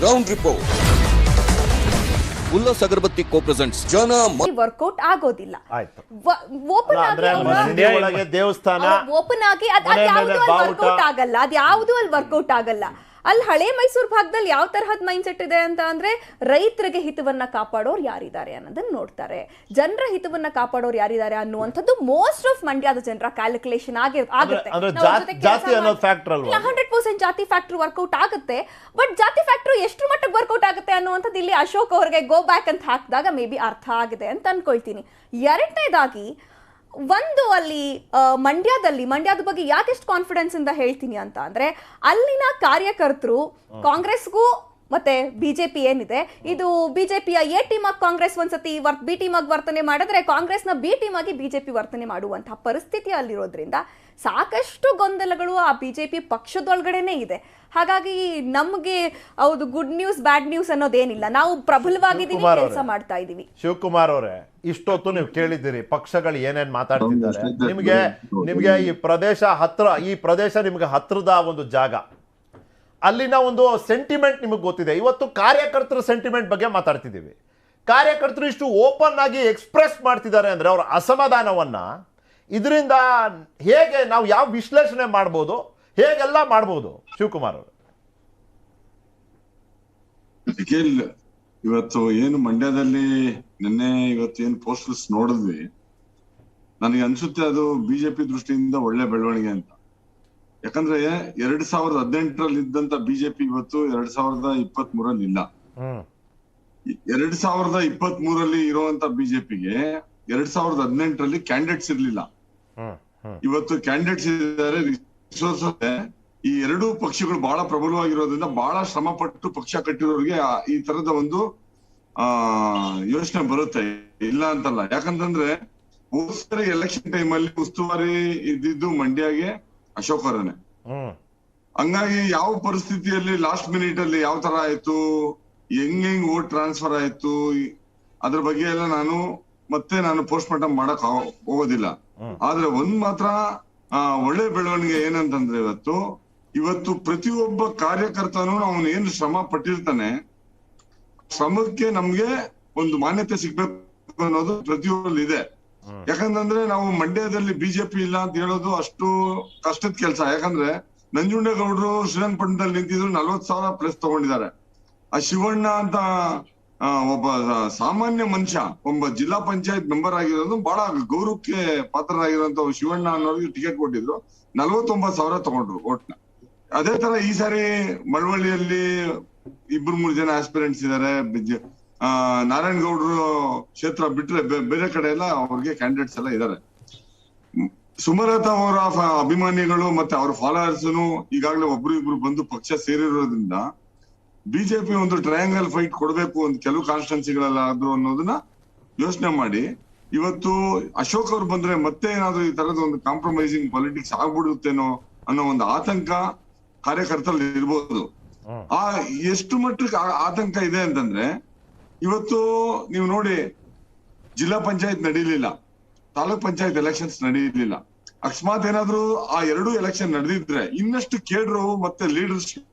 Ground report Ullas Agarbatti co presents ಜನ work out ಆಗೋದಿಲ್ಲ. ಆಯ್ತು. ಓಪನ್ ಅಂದ್ರೆ ಆಗಿ ಒಳಗೆ ದೇವಸ್ಥಾನ ಓಪನ್ ಆಗಿ ಅದ್ ಮನೆ ಯಾವುದು ಮೇಲೆ ಅಲ್ಲಿ ಬಾವುಟ. ವರ್ಕೌಟ್ ಆಗಲ್ಲ. ಅದ್ ಯಾವುದು ಅಲ್ಲಿ ವರ್ಕೌಟ್ ಆಗಲ್ಲ. ಅಲ್ಲಿ ಹಳೆ ಮೈಸೂರು ಭಾಗದಲ್ಲಿ ಯಾವ ತರಹದ ಮೈಂಡ್ ಸೆಟ್ ಇದೆ ಅಂತ ಅಂದ್ರೆ ರೈತರಿಗೆ ಹಿತವನ್ನ ಕಾಪಾಡೋರು ಯಾರಿದ್ದಾರೆ ಅನ್ನೋದನ್ನ ನೋಡ್ತಾರೆ. ಜನರ ಹಿತವನ್ನ ಕಾಪಾಡೋರು ಯಾರಿದ್ದಾರೆ ಅನ್ನುವಂಥದ್ದು ಮೋಸ್ಟ್ ಆಫ್ ಮಂಡ್ಯದ ಜನರ ಕ್ಯಾಲ್ಕುಲೇಷನ್ ಆಗುತ್ತೆ. ಹಂಡ್ರೆಡ್ ಪರ್ಸೆಂಟ್ ಜಾತಿ ಫ್ಯಾಕ್ಟರ್ ವರ್ಕೌಟ್ ಆಗುತ್ತೆ. ಬಟ್ ಜಾತಿ ಫ್ಯಾಕ್ಟರ್ ಎಷ್ಟು ಮಟ್ಟಿಗೆ ವರ್ಕೌಟ್ ಆಗುತ್ತೆ ಅನ್ನುವಂಥದ್ದು ಇಲ್ಲಿ ಅಶೋಕ್ ಅವ್ರಿಗೆ ಗೋ ಬ್ಯಾಕ್ ಅಂತ ಹಾಕಿದಾಗ ಮೇ ಬಿ ಅರ್ಥ ಆಗಿದೆ ಅಂತ ಅನ್ಕೊಳ್ತೀನಿ. ಎರಡನೇದಾಗಿ ಒಂದು ಅಲ್ಲಿ ಮಂಡ್ಯದಲ್ಲಿ ಮಂಡ್ಯದ ಬಗ್ಗೆ ಯಾಕೆಷ್ಟು ಕಾನ್ಫಿಡೆನ್ಸ್ ಇಂದ ಹೇಳ್ತೀನಿ ಅಂತ ಅಂದ್ರೆ ಅಲ್ಲಿನ ಕಾರ್ಯಕರ್ತರು ಕಾಂಗ್ರೆಸ್ಗೂ ಮತ್ತೆ ಬಿಜೆಪಿ ಏನಿದೆ? ಇದು ಬಿಜೆಪಿಯ ಎ ಟೀಮ್ ಆಗಿ ಕಾಂಗ್ರೆಸ್ ಒಂದ್ಸತಿ ವರ್ ಬಿ ಟೀಮ್ ಆಗಿ ವರ್ತನೆ ಮಾಡಿದ್ರೆ ಕಾಂಗ್ರೆಸ್ನ ಬಿ ಟೀಮ್ ಆಗಿ ಬಿಜೆಪಿ ವರ್ತನೆ ಮಾಡುವಂತಹ ಪರಿಸ್ಥಿತಿ ಅಲ್ಲಿರೋದ್ರಿಂದ ಸಾಕಷ್ಟು ಗೊಂದಲಗಳು ಆ ಬಿಜೆಪಿ ಪಕ್ಷದೊಳಗಡೆನೆ ಇದೆ. ಹಾಗಾಗಿ ನಮಗೆ ಹೌದು ಗುಡ್ ನ್ಯೂಸ್ ಬ್ಯಾಡ್ ನ್ಯೂಸ್ ಅನ್ನೋದೇನಿಲ್ಲ. ನಾವು ಪ್ರಬಲವಾಗಿದ್ದೀವಿ ಕೆಲಸ. ಮಾಡ್ತಾ ಇದೀವಿ. ಶಿವಕುಮಾರ್ ಅವರೇ ಇಷ್ಟೊತ್ತು ನೀವು ಕೇಳಿದ್ದೀರಿ ಪಕ್ಷಗಳು ಏನೇನ್ ಮಾತಾಡ್ತಿದ್ದಾರೆ? ನಿಮ್ಗೆ ನಿಮ್ಗೆ ಈ ಪ್ರದೇಶ ಹತ್ರ ಈ ಪ್ರದೇಶ ನಿಮ್ಗೆ ಹತ್ರದ ಒಂದು ಜಾಗ? ಅಲ್ಲಿನ ಒಂದು ಸೆಂಟಿಮೆಂಟ್ ನಿಮಗೆ ಗೊತ್ತಿದೆ. ಇವತ್ತು ಕಾರ್ಯಕರ್ತರ ಸೆಂಟಿಮೆಂಟ್ ಬಗ್ಗೆ ಮಾತಾಡ್ತಿದ್ದೀವಿ. ಕಾರ್ಯಕರ್ತರು ಇಷ್ಟು ಓಪನ್ ಆಗಿ ಎಕ್ಸ್ಪ್ರೆಸ್ ಮಾಡ್ತಿದ್ದಾರೆ ಅಂದ್ರೆ ಅವರ ಅಸಮಾಧಾನವನ್ನು ಇದರಿಂದ ಹೇಗೆ ನಾವು ಯಾವ ವಿಶ್ಲೇಷಣೆ ಮಾಡ್ಬೋದು, ಹೇಗೆಲ್ಲ ಮಾಡ್ಬೋದು? ಶಿವಕುಮಾರ್ ಅವರು. ಇವತ್ತು ಏನು ಮಂಡ್ಯದಲ್ಲಿ ನಿನ್ನೆ ಇವತ್ತು ಏನು ಪೋಸ್ಟರ್ಸ್ ನೋಡಿದ್ವಿ. ನನಗೆ ಅನ್ಸುತ್ತೆ ಅದು ಬಿಜೆಪಿ ದೃಷ್ಟಿಯಿಂದ ಒಳ್ಳೆ ಬೆಳವಣಿಗೆ ಅಂತ. ಯಾಕಂದ್ರೆ ಎರಡ್ ಸಾವಿರದ ಹದಿನೆಂಟರಲ್ಲಿ ಇದ್ದಂತ ಬಿಜೆಪಿ ಇವತ್ತು ಎರಡ್ ಸಾವಿರದ ಇಪ್ಪತ್ತ್ ಮೂರಲ್ಲಿ ಇಲ್ಲ ಎರಡ್ ಸಾವಿರದ ಇಪ್ಪತ್ತ್ ಮೂರಲ್ಲಿ ಇರುವಂತ ಬಿಜೆಪಿಗೆ ಎರಡ್ ಸಾವಿರದ ಹದಿನೆಂಟರಲ್ಲಿ ಕ್ಯಾಂಡಿಡೇಟ್ಸ್ ಇರ್ಲಿಲ್ಲ. ಇವತ್ತು ಕ್ಯಾಂಡಿಡೇಟ್ಸ್ ಇದ್ದಾರೆ. ರಿಸೋರ್ಸ್ ಈ ಎರಡೂ ಪಕ್ಷಗಳು ಬಹಳ ಪ್ರಬಲವಾಗಿರೋದ್ರಿಂದ ಬಹಳ ಶ್ರಮ ಪಟ್ಟು ಪಕ್ಷ ಕಟ್ಟಿರೋರಿಗೆ ಈ ತರದ ಒಂದು ಆ ಯೋಚನೆ ಬರುತ್ತೆ. ಇಲ್ಲ ಅಂತಲ್ಲ. ಯಾಕಂತಂದ್ರೆ ಎಲೆಕ್ಷನ್ ಟೈಮ್ ಅಲ್ಲಿ ಉಸ್ತುವಾರಿ ಇದ್ದಿದ್ದು ಮಂಡ್ಯಗೆ ಅಶೋಕ್ ಅವರೇನೆ ಹಂಗಾಗಿ ಯಾವ ಪರಿಸ್ಥಿತಿಯಲ್ಲಿ ಲಾಸ್ಟ್ ಮಿನಿಟ್ ಅಲ್ಲಿ ಯಾವ ತರ ಆಯ್ತು ಹೆಂಗ್ ಹೆಂಗ್ ವೋಟ್ ಟ್ರಾನ್ಸ್ಫರ್ ಆಯ್ತು ಅದ್ರ ಬಗ್ಗೆ ಎಲ್ಲ ನಾನು ಮತ್ತೆ ನಾನು ಪೋಸ್ಟ್ ಮಾರ್ಟಮ್ ಮಾಡಕ್ ಹೋಗೋದಿಲ್ಲ. ಆದ್ರೆ ಒಂದ್ ಮಾತ್ರ ಒಳ್ಳೆ ಬೆಳವಣಿಗೆ ಏನಂತಂದ್ರೆ ಇವತ್ತು ಇವತ್ತು ಪ್ರತಿಯೊಬ್ಬ ಕಾರ್ಯಕರ್ತನು ಅವನು ಏನು ಶ್ರಮ ಪಟ್ಟಿರ್ತಾನೆ ಶ್ರಮಕ್ಕೆ ನಮ್ಗೆ ಒಂದು ಮಾನ್ಯತೆ ಸಿಗ್ಬೇಕು ಅನ್ನೋದು ಪ್ರತಿಯೊಬ್ಬರಲ್ಲಿ ಇದೆ. ಯಾಕಂತಂದ್ರೆ ನಾವು ಮಂಡ್ಯದಲ್ಲಿ ಬಿಜೆಪಿ ಇಲ್ಲ ಅಂತ ಹೇಳೋದು ಅಷ್ಟು ಕಷ್ಟದ ಕೆಲಸ. ಯಾಕಂದ್ರೆ ನಂಜುಂಡೇಗೌಡರು ಶ್ರೀರಂಗಪಟ್ಟಣದಲ್ಲಿ ನಿಂತಿದ್ರು ನಲ್ವತ್ ಸಾವಿರ ಪ್ಲಸ್ ತಗೊಂಡಿದ್ದಾರೆ. ಆ ಶಿವಣ್ಣ ಅಂತ ಒಬ್ಬ ಸಾಮಾನ್ಯ ಮನುಷ್ಯ, ಒಬ್ಬ ಜಿಲ್ಲಾ ಪಂಚಾಯತ್ ಮೆಂಬರ್ ಆಗಿರೋದು ಬಹಳ ಗೌರವಕ್ಕೆ ಪಾತ್ರರಾಗಿರುವಂತ ಶಿವಣ್ಣ ಅನ್ನೋರಿಗೆ ಟಿಕೆಟ್ ಕೊಟ್ಟಿದ್ರು. ನಲ್ವತ್ತೊಂಬತ್ ಸಾವಿರ ತಗೊಂಡ್ರು ಓಟ್ನ ಅದೇ ತರ ಈ ಸಾರಿ ಮಳವಳ್ಳಿಯಲ್ಲಿ ಇಬ್ರು ಮೂರು ಜನ ಆಸ್ಪಿರೆಂಟ್ಸ್ ಇದಾರೆ. ನಾರಾಯಣ ಗೌಡರು ಕ್ಷೇತ್ರ ಬಿಟ್ರೆ ಬೇರೆ ಕಡೆ ಎಲ್ಲ ಅವ್ರಿಗೆ ಕ್ಯಾಂಡಿಡೇಟ್ಸ್ ಎಲ್ಲ ಇದಾರೆ. ಮ್, ಸುಮಲತಾ ಅವರ ಅಭಿಮಾನಿಗಳು ಮತ್ತೆ ಅವ್ರ ಫಾಲೋವರ್ಸ್ ಈಗಾಗಲೇ ಒಬ್ರು ಇಬ್ರು ಬಂದು ಪಕ್ಷ ಸೇರಿರೋದ್ರಿಂದ ಬಿಜೆಪಿ ಒಂದು ಟ್ರಯಾಂಗಲ್ ಫೈಟ್ ಕೊಡಬೇಕು ಒಂದು ಕೆಲವು ಕಾನ್ಸ್ಟಿಟ್ಯೂನ್ಸಿಗಳಲ್ಲಾದ್ರು ಅನ್ನೋದನ್ನ ಯೋಚನೆ ಮಾಡಿ ಇವತ್ತು ಅಶೋಕ್ ಅವ್ರು ಬಂದ್ರೆ ಮತ್ತೆ ಏನಾದ್ರು ಈ ತರದ ಒಂದು ಕಾಂಪ್ರಮೈಸಿಂಗ್ ಪಾಲಿಟಿಕ್ಸ್ ಆಗ್ಬಿಡುತ್ತೇನೋ ಅನ್ನೋ ಒಂದು ಆತಂಕ ಕಾರ್ಯಕರ್ತರಲ್ಲಿ ಇರ್ಬೋದು. ಆ ಎಷ್ಟು ಮಟ್ಟಕ್ಕೆ ಆತಂಕ ಇದೆ ಅಂತಂದ್ರೆ ಇವತ್ತು ನೀವು ನೋಡಿ ಜಿಲ್ಲಾ ಪಂಚಾಯತ್ ನಡೀಲಿಲ್ಲ ತಾಲೂಕ್ ಪಂಚಾಯತ್ ಎಲೆಕ್ಷನ್ಸ್ ನಡೀಲಿಲ್ಲ. ಅಕಸ್ಮಾತ್ ಏನಾದ್ರು ಆ ಎರಡು ಎಲೆಕ್ಷನ್ ನಡೆದಿದ್ರೆ ಇನ್ನಷ್ಟು ಕೇಡ್ರು ಮತ್ತೆ ಲೀಡರ್ಶಿಪ್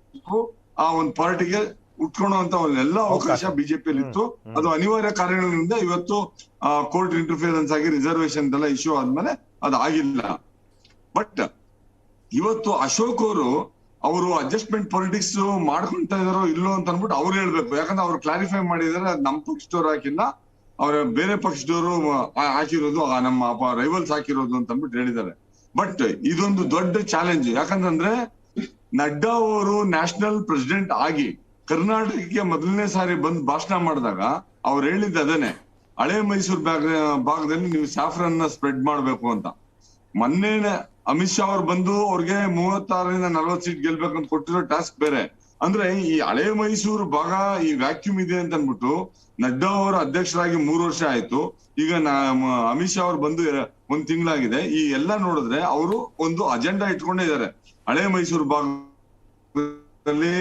ಆ ಒಂದು ಪಾರ್ಟಿಗೆ ಉಟ್ಕೊಳ್ಳುವಂತ ಅಂತ ಎಲ್ಲ ಅವಕಾಶ ಬಿಜೆಪಿಯಲ್ಲಿ ಇತ್ತು ಅದು ಅನಿವಾರ್ಯ ಕಾರಣಗಳಿಂದ ಇವತ್ತು ಕೋರ್ಟ್ ಇಂಟರ್ಫಿಯರೆನ್ಸ್ ಆಗಿ ರಿಸರ್ವೇಶನ್ ಎಲ್ಲ ಇಶ್ಯೂ ಆದ್ಮೇಲೆ ಅದು ಆಗಿಲ್ಲ ಬಟ್ ಇವತ್ತು ಅಶೋಕ್ ಅವರು ಅವರು ಅಡ್ಜಸ್ಟ್ಮೆಂಟ್ ಪಾಲಿಟಿಕ್ಸ್ ಮಾಡ್ಕೊಂತ ಇದಾರೋ ಇಲ್ಲೋ ಅಂತ ಅನ್ಬಿಟ್ಟು ಅವ್ರು ಹೇಳ್ಬೇಕು. ಯಾಕಂದ್ರೆ ಅವ್ರು ಕ್ಲಾರಿಫೈ ಮಾಡಿದಾರೆ ನಮ್ಮ ನಮ್ ಪಕ್ಷದವ್ರು ಹಾಕಿಲ್ಲ. ಅವ್ರ ಬೇರೆ ಪಕ್ಷದವರು ಹಾಕಿರೋದು ನಮ್ಮ ರೈವಲ್ಸ್ ಹಾಕಿರೋದು ಅಂತ ಅಂದ್ಬಿಟ್ಟು ಹೇಳಿದ್ದಾರೆ. ಬಟ್ ಇದೊಂದು ದೊಡ್ಡ ಚಾಲೆಂಜ್ ಯಾಕಂತಂದ್ರೆ ನಡ್ಡಾ ಅವರು ನ್ಯಾಷನಲ್ ಪ್ರೆಸಿಡೆಂಟ್ ಆಗಿ ಕರ್ನಾಟಕಕ್ಕೆ ಮೊದಲನೇ ಸಾರಿ ಬಂದು ಭಾಷಣ ಮಾಡಿದಾಗ ಅವ್ರು ಹೇಳಿದ್ದು ಅದೇನೆ ಹಳೆ ಮೈಸೂರು ಭಾಗ, ಭಾಗದಲ್ಲಿ ನೀವು ಸ್ಯಾಫ್ರನ್ ಸ್ಪ್ರೆಡ್ ಮಾಡ್ಬೇಕು ಅಂತ. ಮೊನ್ನೆ ಅಮಿತ್ ಶಾ ಅವ್ರು ಬಂದು ಅವ್ರಿಗೆ ಮೂವತ್ತಾರರಿಂದ ನಲ್ವತ್ ಸೀಟ್ ಗೆಲ್ಬೇಕಂತ ಕೊಟ್ಟಿರೋ ಟಾಸ್ಕ್ ಬೇರೆ. ಅಂದ್ರೆ ಈ ಹಳೆ ಮೈಸೂರು ಭಾಗ ಈ ವ್ಯಾಕ್ಯೂಮ್ ಇದೆ ಅಂತ ಅನ್ಬಿಟ್ಟು ನಡ್ಡಾ ಅವರು ಅಧ್ಯಕ್ಷರಾಗಿ ಮೂರು ವರ್ಷ ಆಯ್ತು. ಈಗ ಅಮಿತ್ ಶಾ ಅವ್ರು ಬಂದು ಒಂದ್ ತಿಂಗಳಾಗಿದೆ. ಈ ಎಲ್ಲ ನೋಡಿದ್ರೆ ಅವರು ಒಂದು ಅಜೆಂಡಾ ಇಟ್ಕೊಂಡಿದ್ದಾರೆ ಹಳೆ ಮೈಸೂರು ಭಾಗದಲ್ಲಿ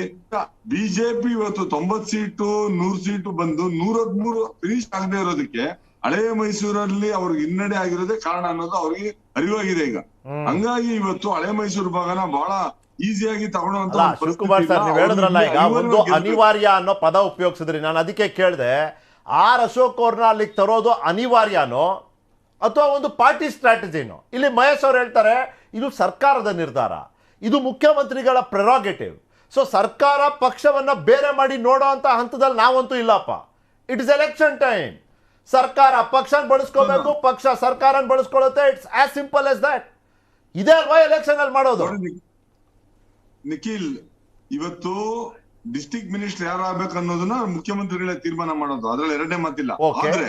ಬಿಜೆಪಿ ಇವತ್ತು ತೊಂಬತ್ ಸೀಟು, ನೂರ್ ಸೀಟು ಬಂದು ನೂರ ಹದ್ಮೂರು ಫಿನಿಶ್ ಆಗದೆ ಇರೋದಕ್ಕೆ ಹಳೆ ಮೈಸೂರಲ್ಲಿ ಅವ್ರಿಗೆ ಹಿನ್ನಡೆ ಆಗಿರೋದೇ ಕಾರಣ ಅನ್ನೋದು ಅವ್ರಿಗೆ ಅರಿವಾಗಿದೆ ಈಗ. ಹಂಗಾಗಿ ಇವತ್ತು ಹಳೆ ಮೈಸೂರು ಭಾಗನ ಬಹಳ ಈಸಿಯಾಗಿ ತಗೊಳ್ಳುವಂತ ಶಿವಕುಮಾರ್ ಸರ್ ನೀವು ಹೇಳಿದ್ರಲ್ಲ ಈಗ ಒಂದು ಅನಿವಾರ್ಯ ಅನ್ನೋ ಪದ ಉಪಯೋಗಿಸಿದ್ರಿ. ನಾನು ಅದಕ್ಕೆ ಕೇಳಿದೆ ಆರ್ ಅಶೋಕ್ ಅವ್ರನ್ನ ಅಲ್ಲಿಗೆ ತರೋದು ಅನಿವಾರ್ಯನೋ ಅಥವಾ ಒಂದು ಪಾರ್ಟಿ ಸ್ಟ್ರಾಟಜಿನೋ? ಇಲ್ಲಿ ಮಹೇಶ್ ಅವ್ರು ಹೇಳ್ತಾರೆ ಇದು ಸರ್ಕಾರದ ನಿರ್ಧಾರ. ಇದು ಮುಖ್ಯಮಂತ್ರಿಗಳ ಪ್ರೆರಾಗೇಟಿವ್ ಸೊ ಸರ್ಕಾರ ಪಕ್ಷವನ್ನ ಬೇರೆ ಮಾಡಿ ನೋಡೋ ಅಂತ ಹಂತದಲ್ಲಿ ನಾವಂತೂ ಇಲ್ಲಪ್ಪ. ಇಟ್ ಇಸ್ ಎಲೆಕ್ಷನ್ ಟೈಮ್ ಸರ್ಕಾರ ಪಕ್ಷ ಬಳಸ್ಕೋಬೇಕು ಪಕ್ಷ ಸರ್ಕಾರ ಬಳಸ್ಕೊಳ್ಳುತ್ತೆ. It's as simple as that ಇದೇ ಅಲ್ವಾ ಎಲೆಕ್ಷನ್ ಅಲ್ಲಿ ಮಾಡೋದು? ನಿಖಿಲ್ ಇವತ್ತು ಡಿಸ್ಟಿಕ್ ಮಿನಿಸ್ಟರ್ ಯಾರು ಆಗ್ಬೇಕು ಅನ್ನೋದನ್ನ ಮುಖ್ಯಮಂತ್ರಿಗಳೇ ತೀರ್ಮಾನ ಮಾಡೋದು. ಅದ್ರಲ್ಲಿ ಎರಡನೇ ಮಾತಿಲ್ಲ. ಆದ್ರೆ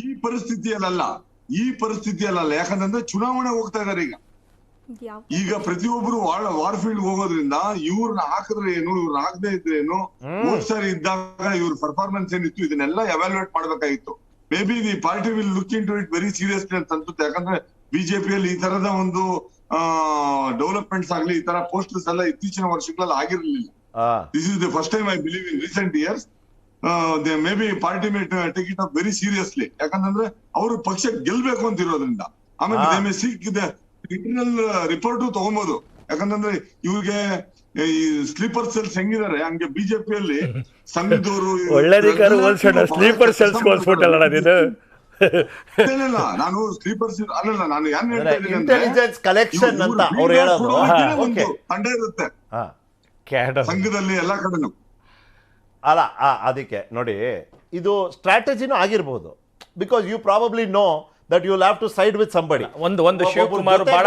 ಈ ಪರಿಸ್ಥಿತಿಯಲ್ಲ ಈ ಪರಿಸ್ಥಿತಿಯಲ್ಲ ಯಾಕಂತಂದ್ರೆ ಚುನಾವಣೆ ಹೋಗ್ತಾ ಇದಾರೆ ಈಗ. ಈಗ ಪ್ರತಿಯೊಬ್ಬರು ವಾರ್ ಫೀಲ್ಡ್ ಹೋಗೋದ್ರಿಂದ ಇವ್ರನ್ನ ಹಾಕಿದ್ರೆ ಏನು ಇವ್ರನ್ನ ಹಾಕದೇ ಇದ್ರೆ ಏನು ಸಾರಿ ಇದ್ದಾಗ ಇವ್ರ ಪರ್ಫಾರ್ಮೆನ್ಸ್ ಏನಿತ್ತು ಇದನ್ನೆಲ್ಲ ಎವ್ಯಾಲ್ಯೂಯೇಟ್ ಮಾಡ್ಬೇಕಾಗಿತ್ತು. Maybe the party will look into it very seriously ಅಂತ ಅನ್ಸುತ್ತೆ. ಯಾಕಂದ್ರೆ ಬಿಜೆಪಿಯಲ್ಲಿ ಈ ತರದ ಒಂದು ಡೆವಲಪ್ಮೆಂಟ್ಸ್ ಆಗ್ಲಿ ಈ ತರ ಪೋಸ್ಟರ್ಸ್ ಎಲ್ಲ ಇತ್ತೀಚಿನ ವರ್ಷಗಳಲ್ಲಿ ಆಗಿರ್ಲಿಲ್ಲ. This is the first time I believe in recent years they may be party may take it up very seriously ಯಾಕಂತಂದ್ರೆ ಅವರು ಪಕ್ಷ ಗೆಲ್ಬೇಕು ಅಂತ ಇರೋದ್ರಿಂದ. ಆಮೇಲೆ. They may seek internal report ತಗೊಬೋದು. ಯಾಕಂತಂದ್ರೆ ಇವ್ರಿಗೆ ಈ ಸ್ಲೀಪರ್ ಸೆಲ್ಸ್ ಹೆಂಗಿದ್ದಾರೆ ಹಂಗೆ ಬಿಜೆಪಿಯಲ್ಲಿ ಸಂಘದವರು ಸ್ಲೀಪರ್ ಸೆಲ್ಸ್ ಹೋಲ್ಸ್ಬಿಟ್ಟಲ್ಲ ನೀನು ನಾನು ಸ್ಲೀಪರ್ ಅಲ್ಲಲ್ಲ ನಾನು ಏನ್ ಹೇಳ್ತಾ ಇದ್ದೀನಿ ಅಂದ್ರೆ ಇಂಟೆಲಿಜೆನ್ಸ್ ಕಲೆಕ್ಷನ್ ಅಂತ ಅವ್ರು ಹೇಳೋದು. ಓಕೆ ತಂಡ ಇರುತ್ತೆ. ಸಂಘದಲ್ಲಿ ಎಲ್ಲಾ ಕಡೆನೂ. ಅಲ್ಲ ಆ, ಅದಕ್ಕೆ ನೋಡಿ ಇದು ಸ್ಟ್ರಾಟಜಿನೂ ಆಗಿರ್ಬೋದು. Because you probably know that you have to side with somebody ಒಂದು ಒಂದು ಶಿವಕುಮಾರ್ ಬಹಳ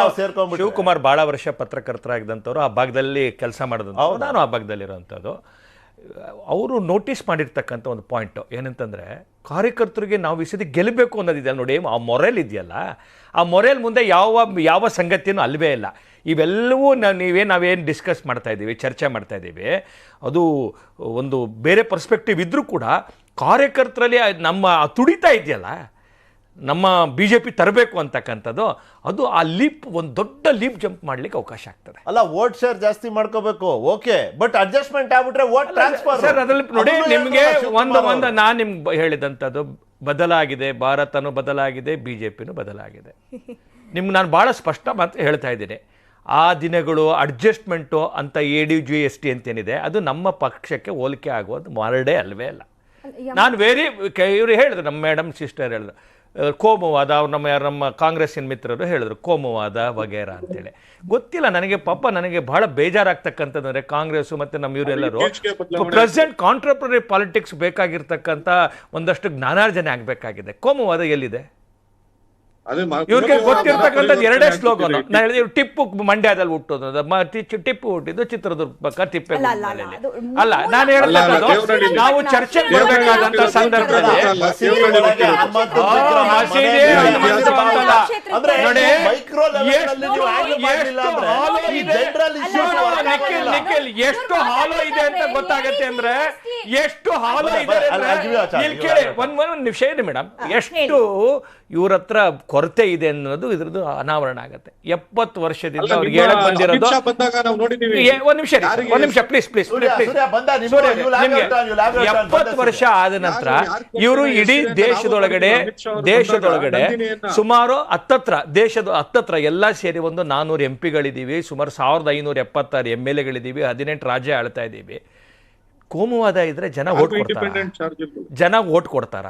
ಶಿವಕುಮಾರ್ ಬಹಳ ವರ್ಷ ಪತ್ರಕರ್ತರಾಗಿದ್ದಂಥವ್ರು ಆ ಭಾಗದಲ್ಲಿ ಕೆಲಸ ಮಾಡಿದಂಥವ್ರು? ನಾನು ಆ ಭಾಗದಲ್ಲಿ ಇರೋಂಥದ್ದು ಅವರು ನೋಟಿಸ್ ಮಾಡಿರ್ತಕ್ಕಂಥ ಒಂದು ಪಾಯಿಂಟು ಏನಂತಂದ್ರೆ ಕಾರ್ಯಕರ್ತರಿಗೆ ನಾವು ಈ ಸತಿ ಗೆಲ್ಲಬೇಕು ಅನ್ನೋದಿದೆಯಲ್ಲ ನೋಡಿ, ಆ ಮೊರೆಲ್ ಇದೆಯಲ್ಲ, ಆ ಮೊರೆಲ್ ಮುಂದೆ ಯಾವ ಯಾವ ಸಂಗತಿಯೂ ಅಲ್ವೇ ಇಲ್ಲ. ಇವೆಲ್ಲವೂ ನಾವು ನೀವೇ ನಾವೇನು ಡಿಸ್ಕಸ್ ಮಾಡ್ತಾ ಇದ್ದೀವಿ, ಚರ್ಚೆ ಮಾಡ್ತಾ ಇದ್ದೀವಿ. ಅದು ಒಂದು ಬೇರೆ ಪರ್ಸ್ಪೆಕ್ಟಿವ್ ಇದ್ದರೂ ಕೂಡ ಕಾರ್ಯಕರ್ತರಲ್ಲಿ ನಮ್ಮ ತುಡಿತಾ ಇದೆಯಲ್ಲ ನಮ್ಮ ಬಿ ಜೆ ಪಿ ತರಬೇಕು ಅಂತಕ್ಕಂಥದ್ದು ಅದು ಆ ಲೀಪ್ ಒಂದು ದೊಡ್ಡ ಲೀಪ್ ಜಂಪ್ ಮಾಡ್ಲಿಕ್ಕೆ ಅವಕಾಶ ಆಗ್ತದೆ. ಅಲ್ಲ ವೋಟ್ ಶೇರ್ ಜಾಸ್ತಿ ಮಾಡ್ಕೋಬೇಕು ಓಕೆ ಬಟ್ ಅಡ್ಜಸ್ಟ್ಮೆಂಟ್ ಆಗ್ಬಿಟ್ರೆ ವೋಟ್ ಟ್ರಾನ್ಸ್ಫರ್ ಸರ್ ಅದರಲ್ಲಿ ನೋಡಿ ನಿಮಗೆ ಒಂದು ಒಂದು ನಾನು ನಿಮ್ಗೆ ಹೇಳಿದಂಥದ್ದು ಬದಲಾಗಿದೆ ಭಾರತನೂ ಬದಲಾಗಿದೆ ಬಿ ಜೆ ಪಿನೂ ಬದಲಾಗಿದೆ. ನಿಮ್ಗೆ ನಾನು ಭಾಳ ಸ್ಪಷ್ಟ ಮಾತು ಹೇಳ್ತಾ ಇದ್ದೀನಿ. ಆ ದಿನಗಳು ಅಡ್ಜಸ್ಟ್ಮೆಂಟು ಅಂತ A D G S T ಅಂತೇನಿದೆ ಅದು ನಮ್ಮ ಪಕ್ಷಕ್ಕೆ ಹೋಲಿಕೆ ಆಗೋದು ಮರಡೇ ಅಲ್ವೇ ಅಲ್ಲ. ನಾನು ವೇರಿ ಇವರು ಹೇಳಿದ್ರು ನಮ್ಮ ಮೇಡಮ್ ಸಿಸ್ಟರ್ ಹೇಳಿದ್ರು ಕೋಮುವಾದ ಅವ್ರು ನಮ್ಮ ಯಾರು ನಮ್ಮ ಕಾಂಗ್ರೆಸ್ಸಿನ ಮಿತ್ರರು ಹೇಳಿದ್ರು ಕೋಮುವಾದ ವಗೇರಾ ಅಂತೇಳಿ. ಗೊತ್ತಿಲ್ಲ ನನಗೆ ಪಾಪ ನನಗೆ ಬಹಳ ಬೇಜಾರಾಗ್ತಕ್ಕಂಥದ್ದು ಅಂದರೆ ಕಾಂಗ್ರೆಸ್ ಮತ್ತು ನಮ್ಮ ಇವರೆಲ್ಲರೂ ಪ್ರೆಸೆಂಟ್ ಕಾಂಟ್ರಪ್ರರಿ ಪಾಲಿಟಿಕ್ಸ್ ಬೇಕಾಗಿರ್ತಕ್ಕಂಥ ಒಂದಷ್ಟು ಜ್ಞಾನಾರ್ಜನೆ ಆಗಬೇಕಾಗಿದೆ. ಕೋಮುವಾದ ಎಲ್ಲಿದೆ? ಇವ್ರಿಗೆ ಗೊತ್ತಿರ್ತಕ್ಕಂಥದ್ದು ಎರಡೇ ಶ್ಲೋಕ ಸ್ಲೋಗನ್. ಹೇಳ್ತಿದ್ದೀರಿ. ನಾನು ಹೇಳಿದೆ ಟಿಪ್ಪು ಮಂಡ್ಯದಲ್ಲಿ ಹುಟ್ಟೋದು. ಟಿಪ್ಪು ಹುಟ್ಟಿದ್ದು ಚಿತ್ರದುರ್ಗ ಪಕ್ಕ ತಿಪ್ಪೆ ಅಲ್ಲ, ನಾನು ಹೇಳ್ತಕ್ಕಂಥದ್ದು ನಾವು ಚರ್ಚೆ ಮಾಡಬೇಕಾದಂತ ಸಂದರ್ಭದಲ್ಲಿ ನೋಡಿ, ಎಷ್ಟು- ಹಾಲು ಇದೆ. ಜನರಲ್ ಅಲ್ಲ, ಇಶ್ಯೂಸ್ ನಿಖಿಲ್, ಎಷ್ಟು ಹಾಲು ಇದೆ ಅಂತ ಗೊತ್ತಾಗತ್ತೆ ಅಂದ್ರೆ ಎಷ್ಟು ಹಾಲು ಇದೆ ಕೇಳಿ. ಒಂದ್ ಒಂದ್ ನಿಮಿಷ ಇದೆ ಮೇಡಮ್. ಎಷ್ಟು ಇವ್ರ ಹತ್ರ ಕೊರತೆ ಇದೆ ಅನ್ನೋದು ಇದ್ರದ್ದು ಅನಾವರಣ ಆಗುತ್ತೆ. ಎಪ್ಪತ್ತು ವರ್ಷದಿಂದ ಅವ್ರಿಗೆ ಹೇಳಕ್ ಬಂದಿರೋದು ಒಂದ್ ನಿಮಿಷ ಒಂದ್ ನಿಮಿಷ ಪ್ಲೀಸ್ ಪ್ಲೀಸ್. ಎಪ್ಪತ್ತು ವರ್ಷ ಆದ ನಂತರ ಇವರು ಇಡೀ ದೇಶದೊಳಗಡೆ ದೇಶದೊಳಗಡೆ ಸುಮಾರು ಹತ್ತತ್ರ ದೇಶದ ಹತ್ತತ್ರ ಎಲ್ಲಾ ಸೇರಿ ಒಂದು ನಾನ್ನೂರು ಎಂ ಪಿಗಳಿದ್ದೀವಿ ಸುಮಾರು ಸಾವಿರದ ಐನೂರ ಎಪ್ಪತ್ತಾರು ಎಂ ಎಲ್ ಎಗಳಿದ್ದೀವಿ ಹದಿನೆಂಟು ರಾಜ್ಯ ಆಳ್ತಾ ಇದ್ದೀವಿ ಕೋಮುವಾದ ಇದ್ರೆ ಜನ ಓಟ್ ಕೊಡ್ತಾರ? ಜನ ಓಟ್ ಕೊಡ್ತಾರ?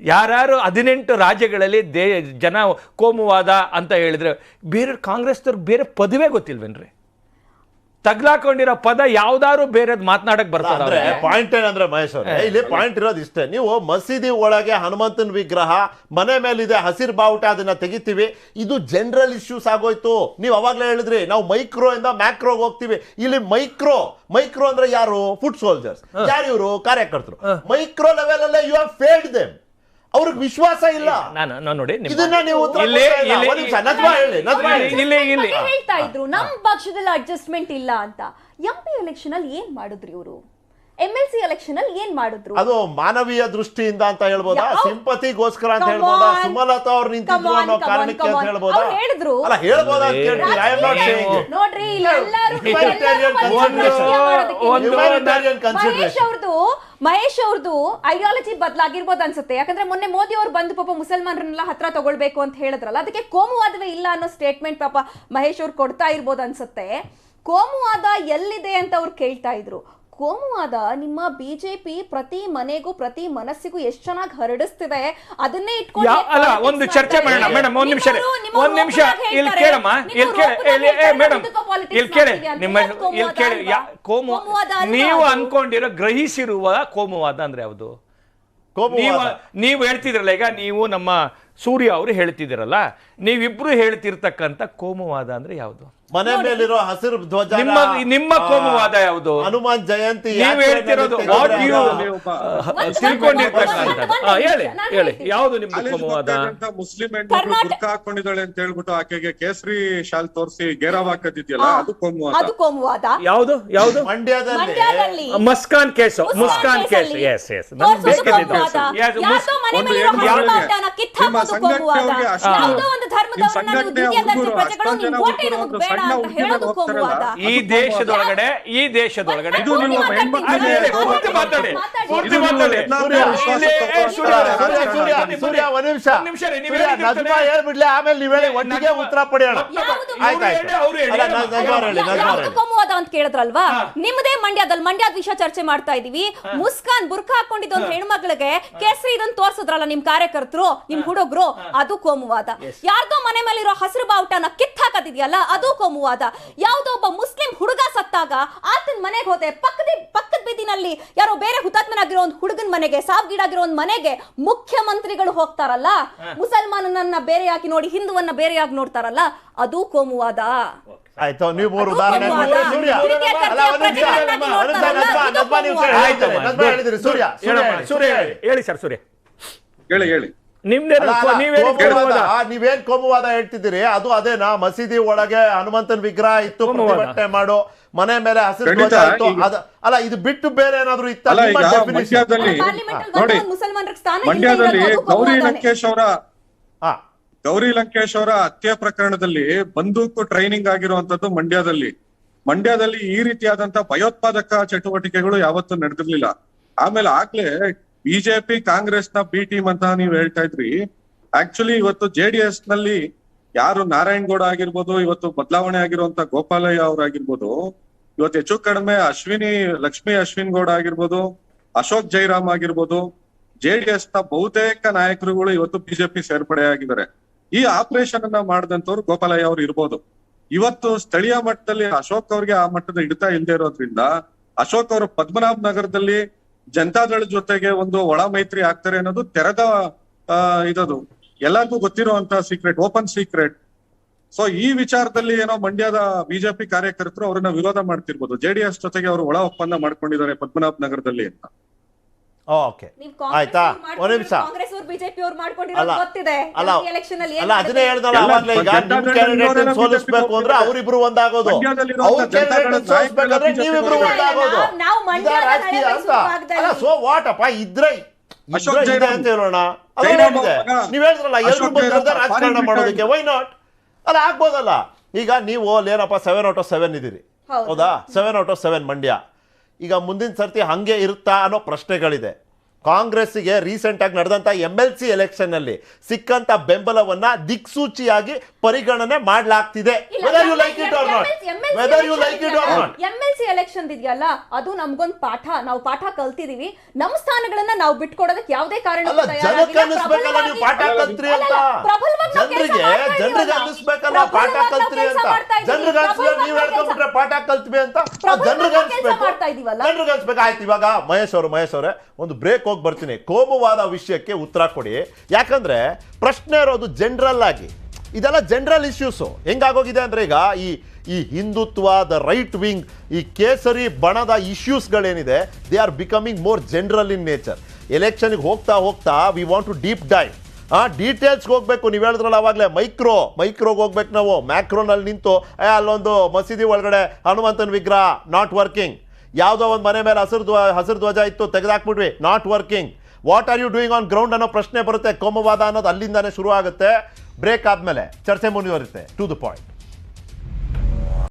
ಯಾರ್ಯಾರು ಹದಿನೆಂಟು ರಾಜ್ಯಗಳಲ್ಲಿ ದೇ ಜನ ಕೋಮುವಾದ ಅಂತ ಹೇಳಿದ್ರೆ ಬೇರೆ ಕಾಂಗ್ರೆಸ್ದವ್ರಿಗೆ ಬೇರೆ ಪದವೇ ಗೊತ್ತಿಲ್ವೇನ್ರಿ? ತಗ್ಲಾಕೊಂಡಿರೋ ಪದ ಯಾವ್ದಾದ್ರು ಬೇರೆದ್ ಮಾತನಾಡಕ್ ಬರ್ತದೆ ಅಂದ್ರೆ ಪಾಯಿಂಟ್ ಏನಂದ್ರೆ ಮಹೇಶ್ ಅವ್ರೆ ಇಲ್ಲಿ ಪಾಯಿಂಟ್ ಇರೋದು ಇಷ್ಟೇ. ನೀವು ಮಸೀದಿ ಒಳಗೆ ಹನುಮಂತನ ವಿಗ್ರಹ ಮನೆ ಮೇಲಿದೆ ಹಸಿರು ಬಾವುಟ ಅದನ್ನ ತೆಗಿತೀವಿ. ಇದು ಜನರಲ್ ಇಶ್ಯೂಸ್ ಆಗೋಯ್ತು. ನೀವು ಅವಾಗ್ಲೇ ಹೇಳಿದ್ರಿ ನಾವು ಮೈಕ್ರೋ ಇಂದ ಮ್ಯಾಕ್ರೋಗೆ ಹೋಗ್ತೀವಿ. ಇಲ್ಲಿ ಮೈಕ್ರೋ ಮೈಕ್ರೋ ಅಂದ್ರೆ ಯಾರು? ಫುಡ್ ಸೋಲ್ಜರ್ಸ್ ಯಾರು ಇವರು? ಕಾರ್ಯಕರ್ತರು. ಮೈಕ್ರೋ ಲೆವೆಲ್ ಅಲ್ಲೇ ಯು ಹ್ಯಾವ್ ಫೇಲ್ಡ್ ದೆಮ್ ಅವ್ರಿಗೆ ವಿಶ್ವಾಸ ಇಲ್ಲ. ನಾನು ನಾನು ನೋಡಿ ನಿಮ್ಮ- ಇದನ್ನ ನೀವು ಇಲ್ಲಿ ಇಲ್ಲಿ. ಹೇಳ್ತಾ ಇದ್ರು ನಮ್ ಪಕ್ಷದಲ್ಲಿ ಅಡ್ಜಸ್ಟ್ಮೆಂಟ್ ಇಲ್ಲ ಅಂತ. ಎಂ ಪಿ ಎಲೆಕ್ಷನ್ ಅಲ್ಲಿ ಏನ್ ಮಾಡಿದ್ರಿ ಇವರು? ಎಂ ಎಲ್ ಸಿ ಎಲೆಕ್ಷನ್ ಅಲ್ಲಿ ಏನ್ ಮಾಡಿದ್ರು? ಅದು ಮಾನವೀಯ ದೃಷ್ಟಿಯಿಂದ ಅಂತ ಹೇಳ್ಬೋದಾ? ಸಿಂಪತಿಗೋಸ್ಕರ ಅಂತ ಹೇಳ್ಬೋದ? ಸುಮಲತಾ ಅವ್ರು ನಿಂತಿದ್ರು ಅನ್ನೋ ಕಾರಣಕ್ಕೆ ಅಂತ. ಹೇಳ್ಬೋದಾ? ಹೇಳಿದ್ರು. ಅಲ್ಲ ಹೇಳ್ಬೋದಾ ಅಂತ ಕೇಳ್ತೀನಿ. ಐ ಆಮ್ ನಾಟ್ ಸೇಯಿಂಗ್ ನೋಡ್ರಿ ಇಲ್ಲಿ ಎಲ್ಲರೂ. ಅವ್ರದ್ದು ಮಹೇಶ್ ಅವ್ರದ್ದು ಐಡಿಯಾಲಜಿ ಬದಲಾಗಿರ್ಬೋದು ಅನ್ಸುತ್ತೆ. ಯಾಕಂದ್ರೆ ಮೊನ್ನೆ ಮೋದಿ ಅವರು ಬಂದು ಪಾಪ ಮುಸಲ್ಮಾನರನ್ನೆಲ್ಲ ಹತ್ರ ತಗೊಳ್ಬೇಕು ಅಂತ ಹೇಳಿದ್ರಲ್ಲ ಅದಕ್ಕೆ ಕೋಮುವಾದವೇ ಇಲ್ಲ ಅನ್ನೋ ಸ್ಟೇಟ್ಮೆಂಟ್ ಪಾಪ ಮಹೇಶ್ ಅವ್ರು ಕೊಡ್ತಾ ಇರ್ಬೋದು ಅನ್ಸುತ್ತೆ. ಕೋಮುವಾದ ಎಲ್ಲಿದೆ ಅಂತ ಅವ್ರು ಕೇಳ್ತಾ ಇದ್ರು. ಕೋಮುವಾದ ನಿಮ್ಮ ಬಿಜೆಪಿ ಪ್ರತಿ ಮನೆಗೂ ಪ್ರತಿ ಮನಸ್ಸಿಗೂ ಎಷ್ಟು ಚೆನ್ನಾಗಿ ಹರಡಿಸ್ತಿದೆ ಅದನ್ನೇ ಇಟ್ಕೊಂಡು ಅಲ್ಲ ಒಂದು ಚರ್ಚೆ ಮಾಡೋಣ. ಮೇಡಮ್ ಒಂದ್ ನಿಮಿಷ. ಒಂದ್ ನಿಮಿಷ. ಇಲ್ಲಿ ಕೇಳಮ್ಮ ಇಲ್ಲಿ ಕೇಳಿ ಮೇಡಮ್ ಇಲ್ಲಿ ಕೇಳಿ ನಿಮ್ಮ ಇಲ್ಲಿ ಕೇಳಿ ಕೋಮು ನೀವು ಅನ್ಕೊಂಡಿರೋ ಗ್ರಹಿಸಿರುವ ಕೋಮುವಾದ ಅಂದ್ರೆ ಯಾವುದು? ನೀವು ನೀವು ಹೇಳ್ತಿದ್ರಲ್ಲ ಈಗ ನೀವು ನಮ್ಮ ಸೂರ್ಯ ಅವರು ಹೇಳ್ತಿದ್ದೀರಲ್ಲ ನೀವಿಬ್ರು ಹೇಳ್ತಿರ್ತಕ್ಕಂಥ ಕೋಮುವಾದ ಅಂದ್ರೆ ಯಾವುದು? ಮನೆ ಮೇಲಿರೋ ಹಸಿರು ಧ್ವಜ ನಿಮ್ಮ ನಿಮ್ಮ ಕೋಮುವಾದ ಯಾವುದು? ಹನುಮಾನ್ ಜಯಂತಿ ನೀವು ಹೇಳ್ತಿರೋದು. ವಾಟ್ ಯು ಹಾ, ಹೇಳಿ ಹೇಳಿ. ಯಾವುದು ನಿಮ್ಮ ಕೋಮುವಾದ? ಮುಸ್ಲಿಂ ಹೆಣ್ಣು ಹಾಕೊಂಡಿದ್ದಾಳೆ ಅಂತ ಹೇಳ್ಬಿಟ್ಟು ಆಕೆಗೆ ಕೇಸರಿ ಶಾಲ್ ತೋರಿಸಿ ಗೇರಾವ್ ಹಾಕದಿದ್ಯಲ್ಲ ಅದು ಕೋಮುವಾದ. ಅದು ಕೋಮುವಾದ. ಯಾವುದು? ಯಾವುದು? ಮಂಡ್ಯದಲ್ಲಿ. Muskan case Muskan case yes yes ತೋರ್ಸೋದು ಕೋಮುವಾದ. ಯಾರ್ದೋ ಮನೆ ಒಂದು ಮೇಲಿರೋ ಹೆಣ್ಣು ಹಸಿರು ಮಗುವಿಗೆ ಬಾವುಟನ ಕಿತ್ತಾಕೋದು ನಿಮ್ಮ ಕೋಮುವಾದ. ಸಂಘಟನೆಯವ್ರಿಗೆ ಅಷ್ಟು- ಒಂದು ಧರ್ಮದವರನ್ನ ನಿಮ್ಮ ನೀವು ದ್ವಿತೀಯ ದರ್ಜೆ ಸಂಘಟನೆಯ ಪ್ರಜೆಗಳು ಹುಡುಗರು ನಿಮ್ ಓಟೇ ಅಷ್ಟೊಂದು ಜನ ಬೇಡ ಅಂತ ಹುಡುಗರು ಹೇಳೋದು ಹೋಗ್ತಾರಲ್ಲ, ಕೋಮುವಾದ ಈ ದೇಶದೊಳಗಡೆ ಈ ದೇಶದೊಳಗಡೆ ಮಾತಾಡಿ. ಒಂದ್ ನಿಮಿಷ ನಿಮಿಷ ಹೇಳ್ಬಿಡ್ಲಿ ಆಮೇಲೆ ನೀವ್ ಹೇಳಿ ಒಟ್ಟಿಗೆ ಉತ್ತರ ಪಡೆಯೋಣ. ಯಾವುದು? ಆಯ್ತು ಆಯ್ತು. ಹೇಳಿ, ಅವ್ರು ಹೇಳಿ. ಅಲ್ಲ ನಜ್ಮಾ ಹೇಳಿ ನಜ್ಮಾ ಯಾವ್ದು ಕೋಮುವಾದ ಅಂತ ಕೇಳಿದ್ರಲ್ವಾ? ನಿಮ್ದೇ ನಿಮ್ಮದೇ ಮಂಡ್ಯದಲ್ಲಿ ಮಂಡ್ಯದ ವಿಷಯ ಚರ್ಚೆ ಮಾಡ್ತಾ ಇದೀವಿ. ಮುಸ್ಕಾನ್ ಬುರ್ಖಾ ಹಾಕೊಂಡಿದ್ದ ಒಂದು ಹೆಣ್ಮಕ್ಳಿಗೆ ಕೇಸರಿ ಇದನ್ನ ತೋರ್ಸಿದ್ರಲ್ಲ ನಿಮ್ ಕಾರ್ಯಕರ್ತರು ನಿಮ್ ಹುಡುಗರು ಅದು ಕೋಮುವಾದ ಯಾರ್ದೋ ಮನೆ ಮೇಲಿರೋ ಹಸಿರು ಬಾವುಟನ ಕಿತ್ ಹಾಕದಿದ್ಯಲ್ಲ ಅದು ಕೋಮುವಾದ ಯಾವುದೋ ಒಬ್ಬ ಮುಸ್ಲಿಂ ಹುಡುಗ ಸತ್ತಾಗ ಆತನ ಮನೆಗೆ ಹೋದೆ. ಪಕ್ಕದ ಪಕ್ಕದ ಬೀದಿನಲ್ಲಿ ಯಾರೋ ಬೇರೆ ಹುತಾತ್ಮನಾಗಿರೋ ಒಂದು ಹುಡುಗನ ಮನೆಗೆ ಸಾವಿಗೀಡಾಗಿರೋ ಒಂದು ಮನೆಗೆ ಮುಖ್ಯಮಂತ್ರಿಗಳು ಹೋಗ್ತಾರಲ್ಲ? ಮುಸಲ್ಮಾನನನ್ನ ಬೇರೆಯಾಗಿ ನೋಡಿ ಹಿಂದುವನ್ನ ಬೇರೆಯಾಗಿ ನೋಡ್ತಾರಲ್ಲ? ಅದು ಕೋಮುವಾದ. ಆಯ್ತು ನೀವು ಮೂರು ಉದಾಹರಣೆ. ಸೂರ್ಯ. ಹೇಳಿ ಸರ್ ಸೂರ್ಯ. ಹೇಳಿ ಹೇಳಿ. ನಿಮ್ದೇ ನೀವೇನ್ ಕೋಮುವಾದ ಹೇಳ್ತಿದ್ದೀರಿ? ಅದು ಅದೇನಾ? ಮಸೀದಿ ಒಳಗೆ ಹನುಮಂತನ ವಿಗ್ರಹ ಇತ್ತು ಬಟ್ಟೆ ಮಾಡು ಮನೆ ಮೇಲೆ ಹಸಿರು ಖಂಡಿತ, ಧ್ವಜ ಇತ್ತು. ಅಲ್ಲ ಇದು ಬಿಟ್ಟು ಬೇರೆ ಏನಾದ್ರು ಇತ್ತ? ನೋಡಿ ಮಂಡ್ಯದಲ್ಲಿ ಗೌರಿ. ಲಂಕೇಶ್ ಅವರ ಹಾ. ಗೌರಿ ಲಂಕೇಶ್ ಅವರ ಹತ್ಯೆ ಪ್ರಕರಣದಲ್ಲಿ ಬಂದೂಕು ಟ್ರೈನಿಂಗ್ ಆಗಿರುವಂತದ್ದು ಮಂಡ್ಯದಲ್ಲಿ. ಮಂಡ್ಯದಲ್ಲಿ ಈ ರೀತಿಯಾದಂತ ಭಯೋತ್ಪಾದಕ ಚಟುವಟಿಕೆಗಳು ಯಾವತ್ತೂ ನಡೆದಿರ್ಲಿಲ್ಲ. ಆಮೇಲೆ ಆಗ್ಲೇ ಬಿಜೆಪಿ ಕಾಂಗ್ರೆಸ್ನ ಬಿ ಟೀಮ್ ಅಂತ ನೀವ್ ಹೇಳ್ತಾ ಇದ್ರಿ. ಆಕ್ಚುಲಿ ಇವತ್ತು ಜೆ ಡಿ ಎಸ್ನಲ್ಲಿ ಯಾರು ನಾರಾಯಣ್ ಗೌಡ ಆಗಿರ್ಬೋದು, ಇವತ್ತು ಬದಲಾವಣೆ ಆಗಿರುವಂತ ಗೋಪಾಲಯ್ಯ ಅವರಾಗಿರ್ಬೋದು, ಇವತ್ತು ಹೆಚ್ಚು ಕಡಿಮೆ ಅಶ್ವಿನಿ, ಲಕ್ಷ್ಮಿ ಅಶ್ವಿನ್ ಗೌಡ ಆಗಿರ್ಬೋದು, ಅಶೋಕ್ ಜೈರಾಮ್ ಆಗಿರ್ಬೋದು ಜೆಡಿಎಸ್ನ ಬಹುತೇಕ ನಾಯಕರುಗಳು ಇವತ್ತು ಬಿಜೆಪಿ ಸೇರ್ಪಡೆ ಆಗಿದ್ದಾರೆ ಈ ಆಪರೇಷನ್ ಅನ್ನ ಮಾಡಿದಂತವ್ರು ಗೋಪಾಲಯ್ಯ ಅವರು ಇರ್ಬೋದು. ಇವತ್ತು ಸ್ಥಳೀಯ ಮಟ್ಟದಲ್ಲಿ ಅಶೋಕ್ ಅವ್ರಿಗೆ ಆ ಮಟ್ಟದ ಹಿಡಿತ ಇಲ್ಲದೆ ಇರೋದ್ರಿಂದ, ಅಶೋಕ್ ಅವರು ಪದ್ಮನಾಭ ನಗರದಲ್ಲಿ ಜನತಾದಳ ಜೊತೆಗೆ ಒಂದು ಒಳ ಮೈತ್ರಿ ಆಗ್ತಾರೆ ಅನ್ನೋದು ತೆರೆದ ಇದದು. ಎಲ್ಲರಿಗೂ ಗೊತ್ತಿರುವಂತ ಸೀಕ್ರೆಟ್ ಓಪನ್ ಸೀಕ್ರೆಟ್ ಸೊ ಈ ವಿಚಾರದಲ್ಲಿ ಏನೋ ಮಂಡ್ಯದ ಬಿಜೆಪಿ ಕಾರ್ಯಕರ್ತರು ಅವ್ರನ್ನ ವಿರೋಧ ಮಾಡ್ತಿರ್ಬೋದು. ಜೆಡಿಎಸ್ ಜೊತೆಗೆ ಅವರು ಒಳ ಒಪ್ಪಂದ ಮಾಡ್ಕೊಂಡಿದ್ದಾರೆ ಪದ್ಮನಾಭ ನಗರದಲ್ಲಿ ಅಂತ. ಓಕೆ ಆಯ್ತಾ? ಅವ್ರು ಒಂದ್ ನಿಮಿಷ. ಅಲ್ಲ ಅಲ್ಲ ಅದನ್ನೇ ಹೇಳ್ದಲ್ಲ ಅವಾಗ್ಲೇ ಈಗ ಜನತಾ ನಿಮ್ ಕ್ಯಾಂಡಿಡೇಟ್ ಸೋಲಿಸ್ಬೇಕು ಅಂದ್ರೆ ಅವರಿಬ್ರು ಒಂದಾಗೋದು. ಅವ್ರ ಕ್ಯಾಂಡಿಡೇಟ್ ಸೋಲಿಸ್ಬೇಕಾದ್ರೆ ನೀವಿಬ್ರು ಒಂದಾಗೋದು. ಇದ ರಾಜಕೀಯ ಅಂತ. ಅಲ್ಲ ಸೋ ವಾಟ್ ಅಪ್ಪ ಇದ್ರೆ ಅಶೋಕ್ ಇದ್ರೆ ಇದೆ ಅಂತ ಹೇಳೋಣ. ನೀವ್ ಹೇಳಿದ್ರಲ್ಲ ಎಲ್ರು ಜೈರಾಮ್ ರಾಜಕಾರಣ ಮಾಡೋದಕ್ಕೆ. ವೈ ನಾಟ್ ಅಲ್ಲ ಆಗ್ಬೋದಲ್ಲ. ಈಗ ನೀವು ಏನಪ್ಪ ಸೆವೆನ್ ಔಟ್ ಆಫ್ ಸೆವೆನ್ ಇದ್ದೀರಿ. ಹೌದಾ. Seven out of seven Mandya. ಈಗ ಮುಂದಿನ ಸರ್ತಿ ಹಾಗೆ ಇರುತ್ತಾ ಅನ್ನೋ ಪ್ರಶ್ನೆಗಳಿದೆ. ಕಾಂಗ್ರೆಸ್ಸಿಗೆ ರೀಸೆಂಟ್ ಆಗಿ ನಡೆದಂತ ಎಂ ಎಲ್ ಸಿ ಎಲೆಕ್ಷನ್ ಅಲ್ಲಿ ಸಿಕ್ಕಂತ ಬೆಂಬಲವನ್ನ ದಿಕ್ಸೂಚಿಯಾಗಿ ಪರಿಗಣನೆ ಮಾಡಲಾಗ್ತಿದೆ. ಎಲೆಕ್ಷನ್ ಇದೆಯಲ್ಲ ಅದು ನಮ್ಗೊಂದ್ ಪಾಠ ನಾವು ಪಾಠ ಕಲ್ತಿದೀವಿ. ನಮ್ಮ ಸ್ಥಾನಗಳನ್ನ ನಾವು ಬಿಟ್ಕೊಡೋದಕ್ಕೆ ಯಾವುದೇ ಕಾರಣ ಅಲ್ಲ ಜನಕ್ಕೆ ಅನ್ನಿಸ್ಬೇಕಲ್ಲ ನೀವು ಪಾಠ ಕಲ್ತ್ರಿ ಅಂತ. ಜನರಿಗೆ ಜನರಿಗೆ ಅನ್ನಿಸ್ಬೇಕಲ್ಲ ಪಾಠ ಕಲ್ತ್ರಿ ಅಂತ. ಜನರಿಗೆ ನೀವ್ ಹೇಳ್ಕೊಂಡ್ಬಿಟ್ರೆ ಪಾಠ ಕಲ್ತ್ವಿ ಅಂತ. ಜನರಿಗೆ ಅನ್ಸ್ಬೇಕು. ಜನರಿಗೆ ಅನ್ಸ್ಬೇಕು ಆಯ್ತು ಇವಾಗ ಮಹೇಶ್ ಅವರು ಮಹೇಶ್ ಅವರೇ ಒಂದು ಬ್ರೇಕ್ ಹೋಗಿ ಬರ್ತೀನಿ. ಕೋಮುವಾದ ವಿಷಯಕ್ಕೆ ಉತ್ತರ ಕೊಡಿ. ಯಾಕಂದ್ರೆ ಪ್ರಶ್ನೆ ಇರೋದು ಜನರಲ್ ಆಗಿ. ಇದೆಲ್ಲ ಜನರಲ್ ಇಶ್ಯೂಸು ಹೆಂಗಾಗೋಗಿದೆ ಅಂದ್ರೆ ಈಗ ಈ ಈ ಹಿಂದುತ್ವ ದ ರೈಟ್ ವಿಂಗ್ ಈ ಕೇಸರಿ ಬಣದ ಇಶ್ಯೂಸ್ಗಳೇನಿದೆ they are becoming more general in nature ಎಲೆಕ್ಷನ್ಗೆ ಹೋಗ್ತಾ ಹೋಗ್ತಾ we want to deep dive ಆ ಡೀಟೇಲ್ಸ್ಗೆ ಹೋಗ್ಬೇಕು. ನೀವು ಹೇಳಿದ್ರಲ್ಲ ಅವಾಗಲೇ ಮೈಕ್ರೋ, ಮೈಕ್ರೋಗೆ ಹೋಗ್ಬೇಕು ನಾವು. ಮ್ಯಾಕ್ರೋನಲ್ಲಿ ನಿಂತು ಅಲ್ಲೊಂದು ಮಸೀದಿ ಒಳಗಡೆ ಹನುಮಂತನ ವಿಗ್ರಹ ನಾಟ್ ವರ್ಕಿಂಗ್ ಯಾವುದೋ ಒಂದು ಮನೆ ಮೇಲೆ ಹಸಿರು ಧ್ವ, ಹಸಿರು ಧ್ವಜ ಇತ್ತು, ತೆಗೆದಾಕ್ಬಿಟ್ವಿ. Not working what are you doing on ground ಅನ್ನೋ ಪ್ರಶ್ನೆ ಬರುತ್ತೆ. ಕೋಮವಾದ ಅನ್ನೋದು ಅಲ್ಲಿಂದಾನೇ ಶುರು ಆಗುತ್ತೆ ಬ್ರೇಕ್ ಆದಮೇಲೆ ಚರ್ಚೆ ಮುಂದುವರುತ್ತೆ ಟು ದ ಪಾಯಿಂಟ್